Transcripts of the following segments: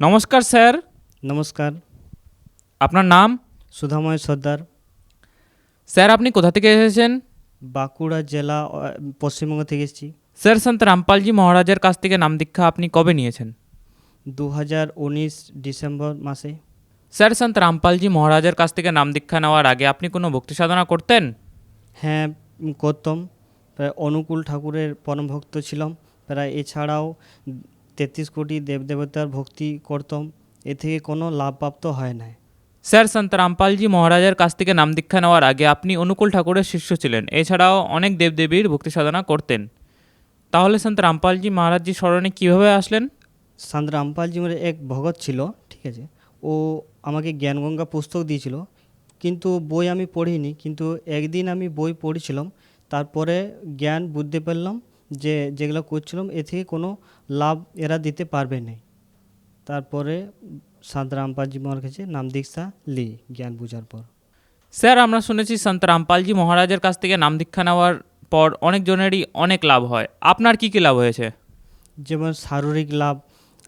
নমস্কার স্যার। নমস্কার। আপনার নাম? সুধাময় সর্দার। স্যার আপনি কোথা থেকে এসেছেন? বাঁকুড়া জেলা পশ্চিমবঙ্গ থেকে এসেছি। স্যার সন্ত রামপালজি মহারাজের কাছ থেকে নাম দীক্ষা আপনি কবে নিয়েছেন? দু হাজার উনিশ ডিসেম্বর মাসে। স্যার সন্ত রামপালজি মহারাজের কাছ থেকে নাম দীক্ষা নেওয়ার আগে আপনি কোনো ভক্তি সাধনা করতেন? হ্যাঁ করতাম। প্রায় অনুকূল ঠাকুরের পরম ভক্ত ছিলাম। প্রায় এছাড়াও তেত্রিশ কোটি দেবদেবতার ভক্তি করতাম। এ থেকে কোনো লাভপ্রাপ্ত হয় না স্যার সন্ত রামপালজি মহারাজের কাছ থেকে নাম দীক্ষা নেওয়ার আগে আপনি অনুকূল ঠাকুরের শিষ্য ছিলেন। এছাড়াও অনেক দেবদেবীর ভক্তি সাধনা করতেন। তাহলে সন্ত রামপালজি মহারাজজি স্মরণে কীভাবে আসলেন? সান্ত রামপালজি মানে এক ভগত ছিল ঠিক আছে? ও আমাকে জ্ঞানগঙ্গা পুস্তক দিয়েছিল। কিন্তু বই আমি পড়িনি কিন্তু একদিন আমি বই পড়েছিলাম। তারপরে জ্ঞান বুঝতে পারলাম যে যেগুলো করছিলাম এ থেকে কোনো লাভ এরা দিতে পারবে না তারপরে সান্ত রামপালজি মহারাজ কাছে নাম দীক্ষা লি জ্ঞান বুঝার পর। স্যার আমরা শুনেছি সন্ত রামপালজি মহারাজের কাছ থেকে নাম দীক্ষা নেওয়ার পর অনেকজনেরই অনেক লাভ হয়। আপনার কি কি লাভ হয়েছে? যেমন শারীরিক লাভ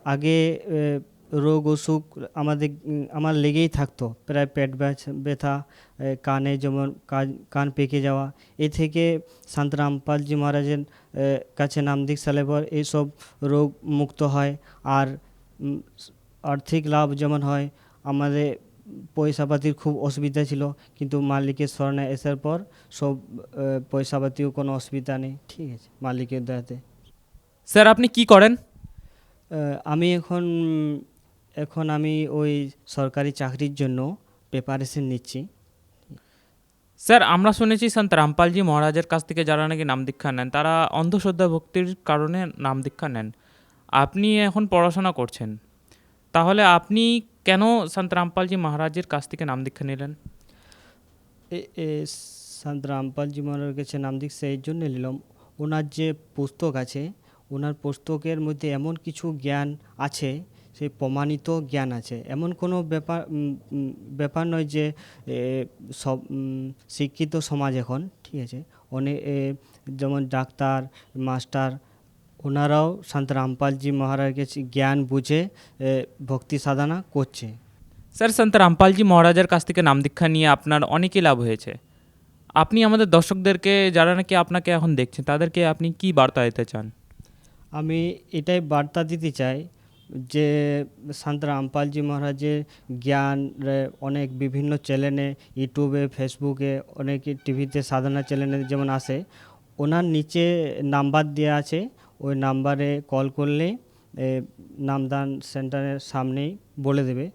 আগে রোগ অসুখ আমাদের আমার লেগেই থাকতো। প্রায় পেট ব্যথা- ব্যথা কানে যেমন কান- পেকে যাওয়া। এ থেকে শান্ত রামপালজি মহারাজের কাছে নাম দীক্ষা নেওয়ার পর এইসব রোগ মুক্ত হয়। আর আর্থিক লাভ যেমন হয় আমাদের পয়সাপাতির খুব অসুবিধা ছিল। কিন্তু মালিকের স্মরণে আসার পর সব পয়সাপাতিও কোনো অসুবিধা নেই। ঠিক আছে মালিকের দয়াতে। স্যার আপনি কি করেন? আমি এখন এখন আমি ওই সরকারি চাকরির জন্য প্রিপারেশন নিচ্ছি। স্যার আমরা শুনেছি সন্ত রামপালজি মহারাজের কাছ থেকে যারা নাকি নাম দীক্ষা নেন তারা অন্ধশ্রদ্ধা ভক্তির কারণে নাম দীক্ষা নেন। আপনি এখন পড়াশোনা করছেন। তাহলে আপনি কেন সন্ত রামপালজি মহারাজের কাছ থেকে নাম দীক্ষা নিলেন? সন্ত রামপালজি মহারাজের কাছে নাম দীক্ষা এই জন্য নিলাম ওনার যে পুস্তক আছে ওনার পুস্তকের মধ্যে এমন কিছু জ্ঞান আছে সেই প্রমাণিত জ্ঞান আছে। এমন কোনো ব্যাপার ব্যাপার নয় যে সব শিক্ষিত সমাজ এখন ঠিক আছে? অনেক যেমন ডাক্তার মাস্টার ওনারাও সন্ত রামপালজি মহারাজের কাছে জ্ঞান বুঝে ভক্তি সাধনা করছে। স্যার সন্ত রামপালজি মহারাজের কাছ থেকে নাম দীক্ষা নিয়ে আপনার অনেকই লাভ হয়েছে। আপনি আমাদের দর্শকদেরকে যারা নাকি আপনাকে এখন দেখছেন তাদেরকে আপনি কি বার্তা দিতে চান? আমি এটাই বার্তা দিতে চাই যে সন্ত রামপালজি মহারাজের জ্ঞান অনেক বিভিন্ন চ্যানেলে ইউটিউবে ফেসবুকে অনেক টিভিতে সাধনা চ্যানেলে যেমন আসে ওনার নিচে নাম্বার দেওয়া আছে। ওই নাম্বারে কল করলে নামদান সেন্টারের সামনেই বলে দেবে।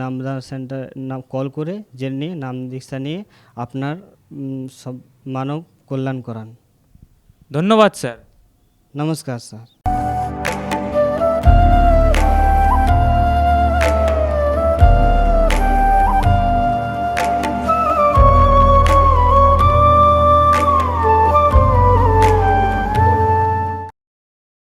নামদান সেন্টার নাম কল করে জেনে নিয়ে নাম দীক্ষা নিয়ে আপনার সব মানব কল্যাণ করান। ধন্যবাদ স্যার। নমস্কার স্যার।